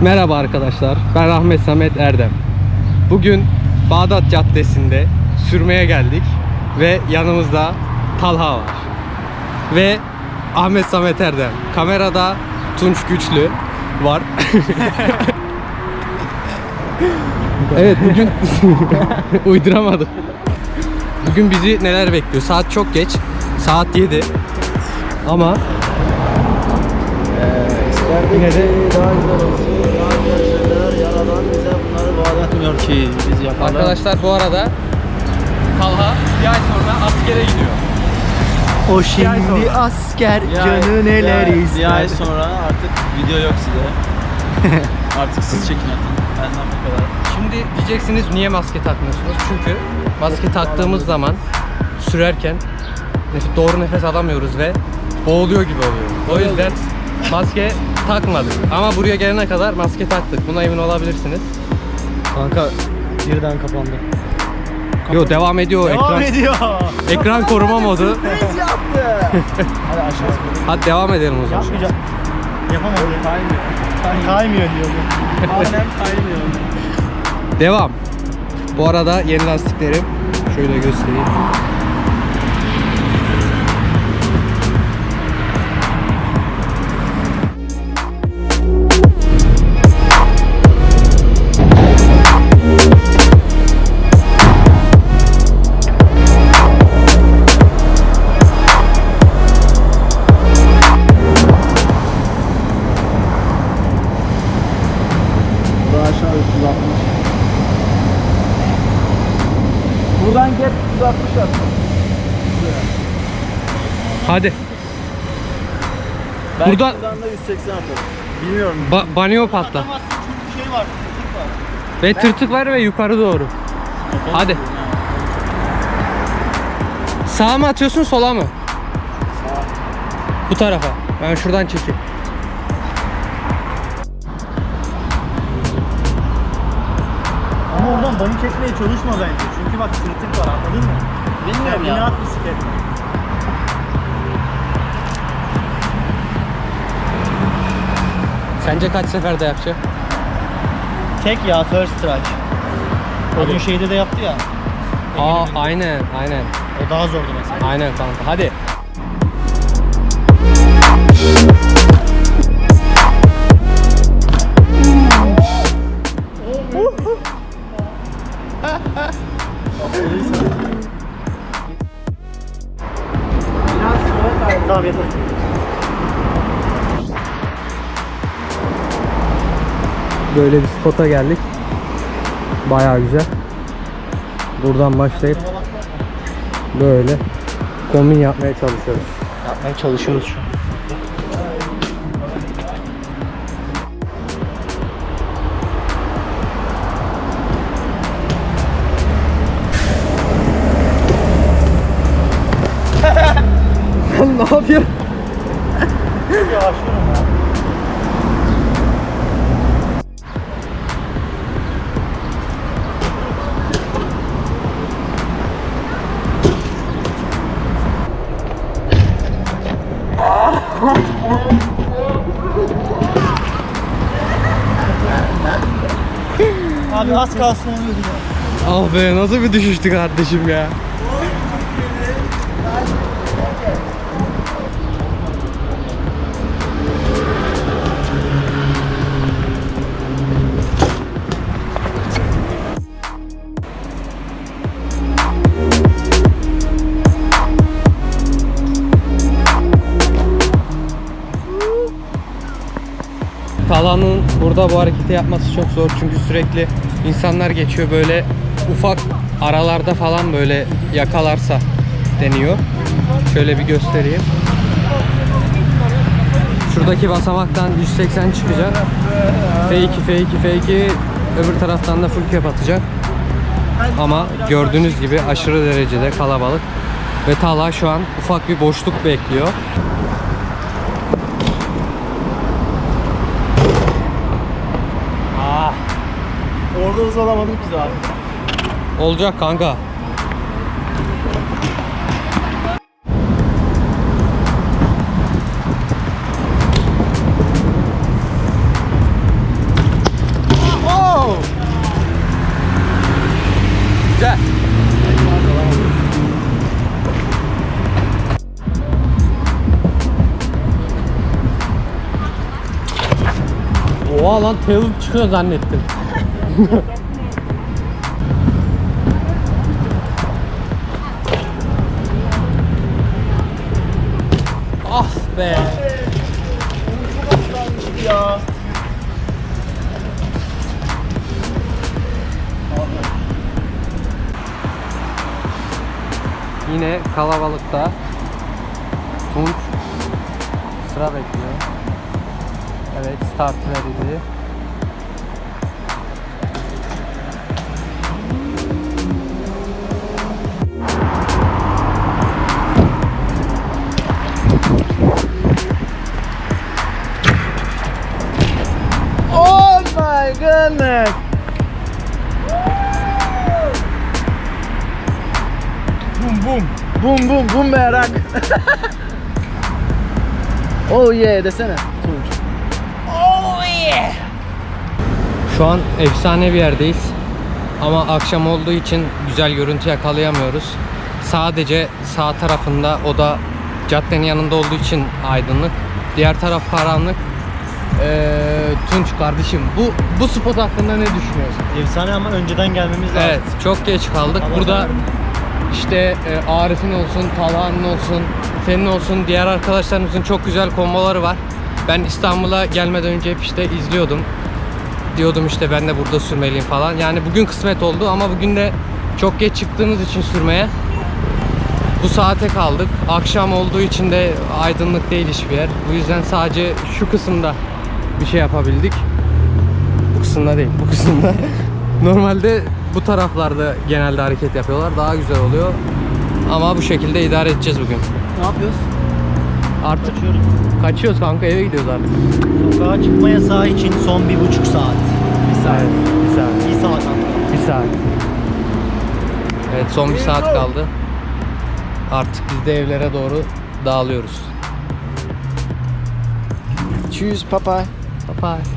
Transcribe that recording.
Merhaba arkadaşlar. Ben Ahmet Samet Erdem. Bugün Bağdat Caddesi'nde sürmeye geldik ve yanımızda Talha var. Ve Ahmet Samet Erdem. Kamerada Tunç Güçlü var. evet bugün uyduramadık. Bugün bizi neler bekliyor? Saat çok geç. Saat 7. Ama Yine de- daha güzel olsun. Daha güzel şeyler yaradan bize bunları vaat etmiyor ki biz yapalım. Arkadaşlar bu arada Talha bir ay sonra askere gidiyor. o şimdi asker Bir ay- canı bir neler ay- ister. Bir ay sonra artık video yok size. artık siz çekin atın. Benden bu kadar. Şimdi diyeceksiniz niye maske takmıyorsunuz? Çünkü maske taktığımız zaman sürerken nef- doğru nefes alamıyoruz ve boğuluyor gibi oluyoruz. O yüzden maske takmadık. Ama buraya gelene kadar maske taktık. Buna emin olabilirsiniz. Kanka birden kapandı. Yo devam ediyor Devam ekran. ediyor. Ekran koruma modu. Biz yaptı. Hadi aşağısı Hadi devam edelim o zaman. Yapmayacak. Yapamadı. Kaymıyor. Kaymıyor diyor. Aynen kaymıyor. Devam. Bu arada yeni lastiklerim şöyle göstereyim. Hadi. Belki Buradan- buradan da 180 atarım. Bilmiyorum. Ba- banyo patla. çünkü şey var. tırtık var. Ve tırtık var ve yukarı doğru. Hadi. Sağa mı atıyorsun sola mı? Bu tarafa. Ben şuradan çekeyim. Ama oradan bani çekmeye çalışma bence. Çünkü bak tırtık var anladın mı? Bilmiyorum Kendine ya. at bisiklet. Sence kaç seferde yapacak? Tek ya first try. O gün şeyde de yaptı ya. Aa aynen aynen. O daha zordu mesela. Aynen kanka. Hadi. Böyle bir spota geldik. Bayağı güzel. Buradan başlayıp böyle kombin yapmaya çalışıyoruz. Yapmaya çalışıyoruz şu an. ne yapıyorsun? Abi az kalsın oluyordu. Ah be nasıl bir düşüştü kardeşim ya. Talhan'ın burada bu hareketi yapması çok zor çünkü sürekli insanlar geçiyor böyle ufak aralarda falan böyle yakalarsa deniyor. Şöyle bir göstereyim. Şuradaki basamaktan 180 çıkacak. F2, F2, F2 öbür taraftan da full cap atacak. Ama gördüğünüz gibi aşırı derecede kalabalık. Ve Talha şu an ufak bir boşluk bekliyor. orada alamadık biz abi. Olacak kanka. Oh! Güzel. Oha lan tail çıkıyor zannettim. ah be. Yine kalabalıkta Tunç sıra bekliyor. Evet start verildi. Boom boom boom merak. oh yeah desene. Tunç. Şu an efsane bir yerdeyiz. Ama akşam olduğu için güzel görüntü yakalayamıyoruz. Sadece sağ tarafında o da caddenin yanında olduğu için aydınlık. Diğer taraf karanlık. Ee, Tunç kardeşim bu bu spot hakkında ne düşünüyorsun? Efsane ama önceden gelmemiz lazım. Evet çok geç kaldık. Hava Burada. İşte e, Arif'in olsun, Talha'nın olsun, senin olsun, diğer arkadaşlarımızın çok güzel komboları var. Ben İstanbul'a gelmeden önce hep işte izliyordum. Diyordum işte ben de burada sürmeliyim falan. Yani bugün kısmet oldu ama bugün de çok geç çıktığımız için sürmeye bu saate kaldık. Akşam olduğu için de aydınlık değil hiçbir yer. Bu yüzden sadece şu kısımda bir şey yapabildik. Bu kısımda değil, bu kısımda. Normalde bu taraflarda genelde hareket yapıyorlar. Daha güzel oluyor. Ama bu şekilde idare edeceğiz bugün. Ne yapıyoruz? Artık Kaçıyoruz. kaçıyoruz kanka eve gidiyoruz artık. Sokağa çıkma yasağı için son bir buçuk saat. Bir saat. Bir saat. Bir saat. Bir saat. Evet son bir saat kaldı. Artık biz de evlere doğru dağılıyoruz. Tschüss Papa. Bye bye.